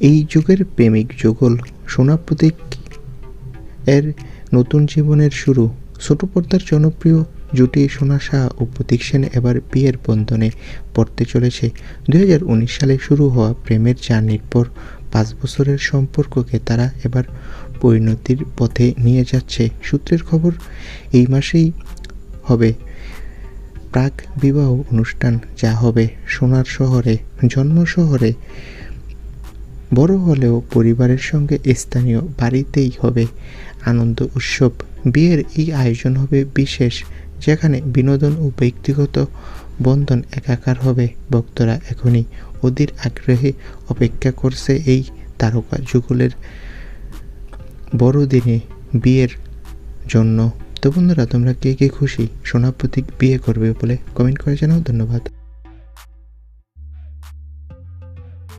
এই যুগের প্রেমিক যুগল সোনা প্রতীক এর নতুন জীবনের শুরু, ছোট পর্দার জনপ্রিয় জুটি সোনা শাহ ও প্রতীক সেন এবার বিয়ের বন্ধনে পড়তে চলেছে। দু হাজার উনিশ সালে শুরু হওয়া প্রেমের জার্নির পর পাঁচ বছরের সম্পর্ককে তারা এবার পরিণতির পথে নিয়ে যাচ্ছে। সূত্রের খবর, এই মাসেই হবে প্রাক বিবাহ অনুষ্ঠান, যা হবে সোনার শহরে, জন্ম শহরে বড় হলেও পরিবারের সঙ্গে স্থানীয় বাড়িতেই হবে। আনন্দ উৎসব। বিয়ের এই আয়োজন হবে বিশেষ, যেখানে বিনোদন ও ব্যক্তিগত বন্ধন একাকার হবে। ভক্তরা এখনই অধীর আগ্রহে অপেক্ষা করছে এই তারকা যুগলের বড়দিনে বিয়ের জন্য। তো বন্ধুরা, তোমরা কে কে খুশি? সোনা প্রতীক বিয়ে করবে বলে কমেন্ট করে জানাও। ধন্যবাদ।